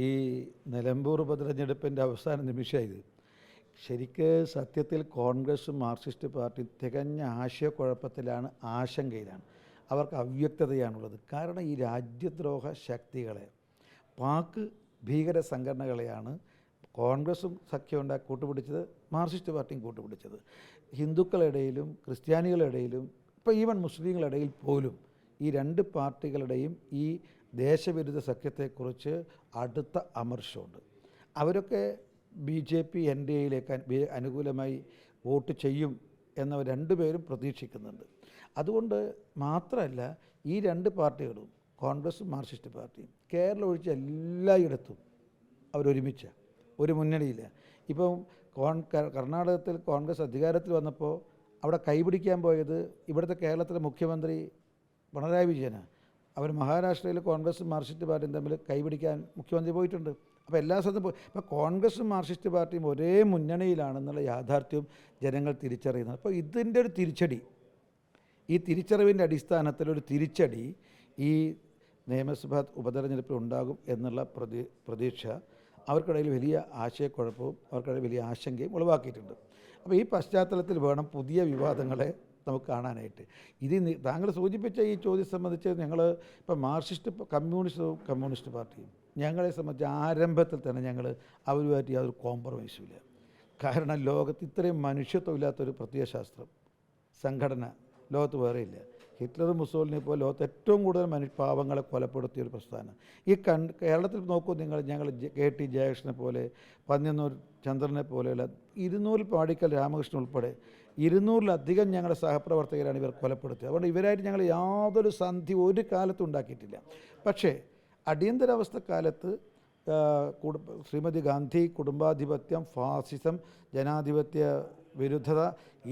ഈ നിലമ്പൂർ ഉപതെരഞ്ഞെടുപ്പിന്റെ അവസാന നിമിഷമായത്. ശരിക്ക് സത്യത്തിൽ കോൺഗ്രസും മാർക്സിസ്റ്റ് പാർട്ടി തികഞ്ഞ ആശയക്കുഴപ്പത്തിലാണ് ആശങ്കയിലാണ്. അവർക്ക് അവ്യക്തതയാണുള്ളത്. കാരണം ഈ രാജ്യദ്രോഹ ശക്തികളെ പാക്ക് ഭീകര സംഘടനകളെയാണ് കോൺഗ്രസും സഖ്യമുണ്ടാക്കി കൂട്ടുപിടിച്ചത് മാർക്സിസ്റ്റ് പാർട്ടിയും കൂട്ടുപിടിച്ചത്. ഹിന്ദുക്കളിടയിലും ക്രിസ്ത്യാനികളിടയിലും ക്രിസ്ത്യാനികളുടെ ഇപ്പോൾ ഈവൻ മുസ്ലിങ്ങളുടെ ഇടയിൽ പോലും ഈ രണ്ട് പാർട്ടികളുടെയും ഈ ദേശവിരുദ്ധ സഖ്യത്തെക്കുറിച്ച് അടുത്ത അമർഷമുണ്ട്. അവരൊക്കെ B J P N D എയിലേക്ക് അനുകൂലമായി വോട്ട് ചെയ്യും എന്നവർ രണ്ടുപേരും പ്രതീക്ഷിക്കുന്നുണ്ട്. അതുകൊണ്ട് മാത്രമല്ല ഈ രണ്ട് പാർട്ടികളും കോൺഗ്രസും മാർക്സിസ്റ്റ് പാർട്ടിയും കേരളം ഒഴിച്ച് എല്ലായിടത്തും അവരൊരുമിച്ച ഒരു മുന്നണിയില്ല ഇപ്പം കോൺ കർണാടകത്തിൽ കോൺഗ്രസ് അധികാരത്തിൽ വന്നപ്പോൾ അവിടെ കൈപിടിക്കാൻ പോയത് ഇവിടുത്തെ കേരളത്തിലെ മുഖ്യമന്ത്രി പിണറായി വിജയനാണ്. അവർ മഹാരാഷ്ട്രയിൽ കോൺഗ്രസും മാർക്സിസ്റ്റ് പാർട്ടിയും തമ്മിൽ കൈപിടിക്കാൻ മുഖ്യമന്ത്രി പോയിട്ടുണ്ട്. അപ്പോൾ എല്ലാ സ്ഥലത്തും പോയി. അപ്പോൾ കോൺഗ്രസും മാർക്സിസ്റ്റ് പാർട്ടിയും ഒരേ മുന്നണിയിലാണെന്നുള്ള യാഥാർത്ഥ്യവും ജനങ്ങൾ തിരിച്ചറിയുന്നത്. അപ്പോൾ ഇതിന്റെ ഒരു തിരിച്ചടി ഈ തിരിച്ചറിവിന്റെ അടിസ്ഥാനത്തിൽ ഒരു തിരിച്ചടി ഈ നിയമസഭാ ഉപതെരഞ്ഞെടുപ്പിൽ ഉണ്ടാകും എന്നുള്ള പ്രതി പ്രതീക്ഷ അവർക്കിടയിൽ വലിയ ആശയക്കുഴപ്പവും അവർക്കിടയിൽ വലിയ ആശങ്കയും ഉളവാക്കിയിട്ടുണ്ട്. അപ്പോൾ ഈ പശ്ചാത്തലത്തിൽ വേണം പുതിയ വിവാദങ്ങളെ നമുക്ക് കാണാനായിട്ട്. ഇത് താങ്കൾ സൂചിപ്പിച്ച ഈ ചോദ്യം സംബന്ധിച്ച് ഞങ്ങൾ ഇപ്പോൾ മാർക്സിസ്റ്റ് കമ്മ്യൂണിസ്റ്റ് കമ്മ്യൂണിസ്റ്റ് പാർട്ടിയും ഞങ്ങളെ സംബന്ധിച്ച് ആരംഭത്തിൽ തന്നെ ഞങ്ങൾ അവരുമായിട്ട് യാതൊരു കോംപ്രമൈസും ഇല്ല കാരണം ലോകത്ത് ഇത്രയും മനുഷ്യത്വമില്ലാത്തൊരു പ്രത്യയശാസ്ത്രം സംഘടന ലോകത്ത് വേറെ ഇല്ല. ഹിറ്റ്ലർ മുസോളിനെ പോലെ ലോകത്ത് ഏറ്റവും കൂടുതൽ പാവങ്ങളെ കൊലപ്പെടുത്തിയ ഒരു പ്രസ്ഥാനം. ഈ കൺ കേരളത്തിൽ നോക്കൂ നിങ്ങൾ ഞങ്ങൾ കെ ടി ജയകൃഷ്ണനെ പോലെ പന്നിയന്നൂർ ചന്ദ്രനെ പോലെയുള്ള ഇരുന്നൂറിൽ പാടിക്കൽ രാമകൃഷ്ണൻ ഉൾപ്പെടെ ഇരുന്നൂറിലധികം ഞങ്ങളുടെ സഹപ്രവർത്തകരാണ് ഇവർ കൊലപ്പെടുത്തിയത്. അതുകൊണ്ട് ഇവരായിട്ട് ഞങ്ങൾ യാതൊരു സന്ധി ഒരു കാലത്തും ഉണ്ടാക്കിയിട്ടില്ല. പക്ഷേ അടിയന്തരാവസ്ഥ കാലത്ത് ശ്രീമതി ഗാന്ധി കുടുംബാധിപത്യം ഫാസിസം ജനാധിപത്യ വിരുദ്ധത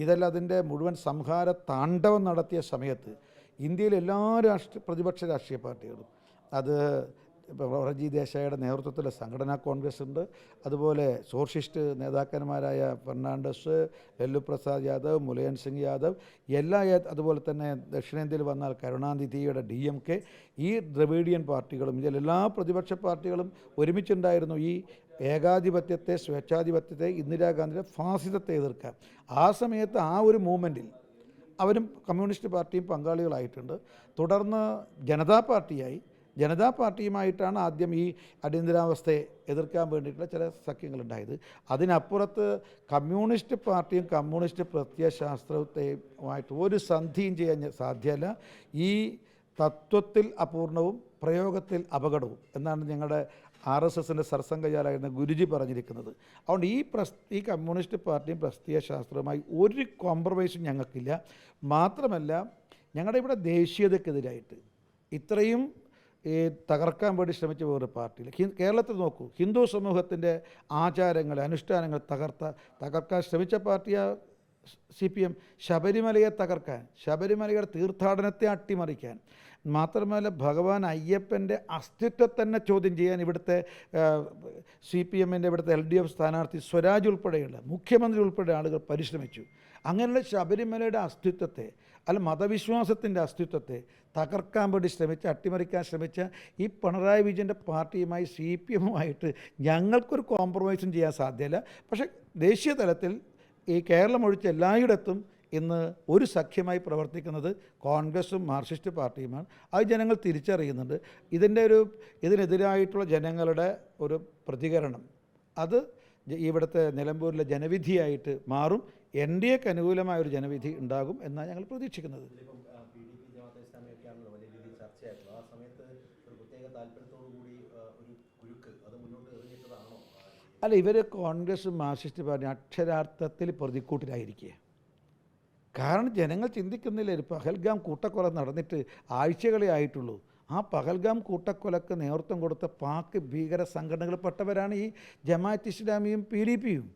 ഇതെല്ലാം അതിന്റെ മുഴുവൻ സംഹാര താണ്ഡവം നടത്തിയ സമയത്ത് ഇന്ത്യയിലെ എല്ലാ രാഷ്ട്രീയ പ്രതിപക്ഷ രാഷ്ട്രീയ പാർട്ടികളും അത് മൊറജി ദേശായിയുടെ നേതൃത്വത്തിലെ സംഘടനാ കോൺഗ്രസ് ഉണ്ട്. അതുപോലെ സോഷ്യലിസ്റ്റ് നേതാക്കന്മാരായ ഫെർണാണ്ടസ് ലല്ലു പ്രസാദ് യാദവ് മുലയൻ സിംഗ് യാദവ് എല്ലാ അതുപോലെ തന്നെ ദക്ഷിണേന്ത്യയിൽ വന്നാൽ കരുണാനിധിയുടെ ഡി എം കെ ഈ ദ്രവീഡിയൻ പാർട്ടികളും ഇതിൽ എല്ലാ പ്രതിപക്ഷ പാർട്ടികളും ഒരുമിച്ചുണ്ടായിരുന്നു ഈ ഏകാധിപത്യത്തെ സ്വേച്ഛാധിപത്യത്തെ ഇന്ദിരാഗാന്ധിയുടെ ഫാസിസത്തെ എതിർക്കാൻ. ആ സമയത്ത് ആ ഒരു മൂവ്മെന്റിൽ അവരും കമ്മ്യൂണിസ്റ്റ് പാർട്ടിയും പങ്കാളികളായിട്ടുണ്ട്. തുടർന്ന് ജനതാ പാർട്ടിയായി ജനതാ പാർട്ടിയുമായിട്ടാണ് ആദ്യം ഈ അടിയന്തരാവസ്ഥയെ എതിർക്കാൻ വേണ്ടിയിട്ടുള്ള ചില സഖ്യങ്ങളുണ്ടായത്. അതിനപ്പുറത്ത് കമ്മ്യൂണിസ്റ്റ് പാർട്ടിയും കമ്മ്യൂണിസ്റ്റ് പ്രത്യയശാസ്ത്രത്തെയുമായിട്ട് ഒരു സന്ധിയും ചെയ്യാൻ സാധ്യമല്ല. ഈ തത്വത്തിൽ അപൂർണവും പ്രയോഗത്തിൽ അപകടവും എന്നാണ് ഞങ്ങളുടെ ആർ എസ് എസിന്റെ സർസംഘചാലായിരുന്ന ഗുരുജി പറഞ്ഞിരിക്കുന്നത്. അതുകൊണ്ട് ഈ പ്രസ് ഈ കമ്മ്യൂണിസ്റ്റ് പാർട്ടിയും പ്രത്യയശാസ്ത്രവുമായി ഒരു കോംപ്രമൈസും ഞങ്ങൾക്കില്ല. മാത്രമല്ല ഞങ്ങളുടെ ഇവിടെ ദേശീയതക്കെതിരായിട്ട് ഇത്രയും ഈ തകർക്കാൻ വേണ്ടി ശ്രമിച്ച വേറൊരു പാർട്ടിയിൽ കേരളത്തിൽ നോക്കൂ ഹിന്ദു സമൂഹത്തിന്റെ ആചാരങ്ങൾ അനുഷ്ഠാനങ്ങൾ തകർത്ത തകർക്കാൻ ശ്രമിച്ച പാർട്ടിയാണ് സി പി എം. ശബരിമലയെ തകർക്കാൻ ശബരിമലയുടെ തീർത്ഥാടനത്തെ അട്ടിമറിക്കാൻ. മാത്രമല്ല ഭഗവാൻ അയ്യപ്പന്റെ അസ്തിത്വം തന്നെ ചോദ്യം ചെയ്യാൻ ഇവിടുത്തെ സി പി എമ്മിന്റെ ഇവിടുത്തെ എൽ ഡി എഫ് സ്ഥാനാർത്ഥി സ്വരാജ് ഉൾപ്പെടെയുള്ള മുഖ്യമന്ത്രി ഉൾപ്പെടെ ആളുകൾ പരിശ്രമിച്ചു. അങ്ങനെയുള്ള ശബരിമലയുടെ അസ്തിത്വത്തെ അല്ല മതവിശ്വാസത്തിന്റെ അസ്തിത്വത്തെ തകർക്കാൻ വേണ്ടി ശ്രമിച്ച അട്ടിമറിക്കാൻ ശ്രമിച്ച ഈ പിണറായി വിജയന്റെ പാർട്ടിയുമായി സി പി എമ്മുമായിട്ട് ഞങ്ങൾക്കൊരു കോംപ്രമൈസും ചെയ്യാൻ സാധ്യമല്ല പക്ഷേ ദേശീയ തലത്തിൽ ഈ കേരളം ഒഴിച്ച് എല്ലായിടത്തും ഇന്ന് ഒരു സഖ്യമായി പ്രവർത്തിക്കുന്നത് കോൺഗ്രസും മാർക്സിസ്റ്റ് പാർട്ടിയുമാണ്. അത് ജനങ്ങൾ തിരിച്ചറിയുന്നുണ്ട്. ഇതിന്റെ ഒരു ഇതിനെതിരായിട്ടുള്ള ജനങ്ങളുടെ ഒരു പ്രതികരണം. അത് ഇവിടുത്തെ നിലമ്പൂരിലെ ജനവിധിയായിട്ട് മാറും. എൻ ഡി എക്ക് അനുകൂലമായ ഒരു ജനവിധി ഉണ്ടാകും എന്നാണ് ഞങ്ങൾ പ്രതീക്ഷിക്കുന്നത്. അല്ല ഇവർ കോൺഗ്രസ് മാർക്സിസ്റ്റ് പാർട്ടി അക്ഷരാർത്ഥത്തിൽ പ്രതിക്കൂട്ടിലായിരിക്കുക കാരണം ജനങ്ങൾ ചിന്തിക്കുന്നില്ല ഒരു പഹൽഗാം കൂട്ടക്കൊല നടന്നിട്ട് ആഴ്ചകളെ ആയിട്ടുള്ളൂ. ആ പഹൽഗാം കൂട്ടക്കൊലക്ക് നേതൃത്വം കൊടുത്ത പാക് ഭീകര സംഘടനകളിൽപ്പെട്ടവരാണ് ഈ ജമാഅത്ത് ഇസ്ലാമിയും പി ഡി പിയും.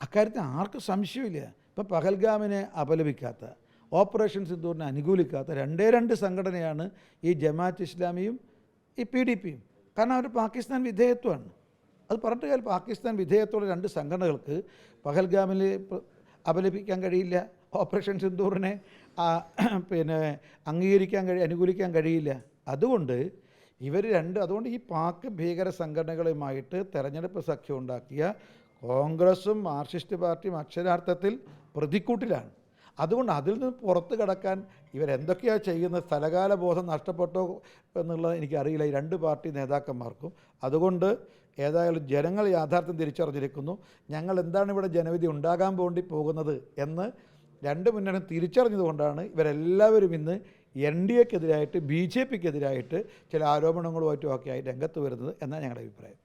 അക്കാര്യത്തിൽ ആർക്കും സംശയമില്ല ഇപ്പം പഹൽഗാമിനെ അപലപിക്കാത്ത ഓപ്പറേഷൻ സിന്ദൂറിനെ അനുകൂലിക്കാത്ത രണ്ടേ രണ്ട് സംഘടനയാണ് ഈ ജമാഅത്ത് ഇസ്ലാമിയും ഈ പി ഡി പിയും. കാരണം അവർ പാകിസ്ഥാൻ വിധേയത്വമാണ്. അത് പറഞ്ഞിട്ട് കാര്യം പാകിസ്ഥാൻ വിധേയത്തോടെ രണ്ട് സംഘടനകൾക്ക് പഹൽഗാമിൽ അപലപിക്കാൻ കഴിയില്ല ഓപ്പറേഷൻ സിന്ദൂറിനെ പിന്നെ അംഗീകരിക്കാൻ കഴി അനുകൂലിക്കാൻ കഴിയില്ല. അതുകൊണ്ട് ഇവർ രണ്ട് അതുകൊണ്ട് ഈ പാക് ഭീകര സംഘടനകളുമായിട്ട് തെരഞ്ഞെടുപ്പ് സഖ്യം ഉണ്ടാക്കിയ കോൺഗ്രസും മാർക്സിസ്റ്റ് പാർട്ടിയും അക്ഷരാർത്ഥത്തിൽ പ്രതിക്കൂട്ടിലാണ്. അതുകൊണ്ട് അതിൽ നിന്ന് പുറത്ത് കിടക്കാൻ ഇവരെന്തൊക്കെയാണ് ചെയ്യുന്നത്? സ്ഥലകാല ബോധം നഷ്ടപ്പെട്ടോ എന്നുള്ളത് എനിക്കറിയില്ല. ഈ രണ്ട് പാർട്ടി നേതാക്കന്മാർക്കും. അതുകൊണ്ട് ഏതായാലും ജനങ്ങൾ യാഥാർത്ഥ്യം തിരിച്ചറിഞ്ഞിരിക്കുന്നു. ഞങ്ങൾ എന്താണ് ഇവിടെ ജനവിധി ഉണ്ടാകാൻ വേണ്ടി പോകുന്നത് എന്ന് രണ്ട് മുന്നണി തിരിച്ചറിഞ്ഞതുകൊണ്ടാണ് ഇവരെല്ലാവരും ഇന്ന് എൻ ഡി എക്കെതിരായിട്ട് ബി ജെ പിക്കെതിരായിട്ട് ചില ആരോപണങ്ങളുമായിട്ടും ഒക്കെ രംഗത്ത് വരുന്നത് എന്നാണ് ഞങ്ങളുടെ അഭിപ്രായം.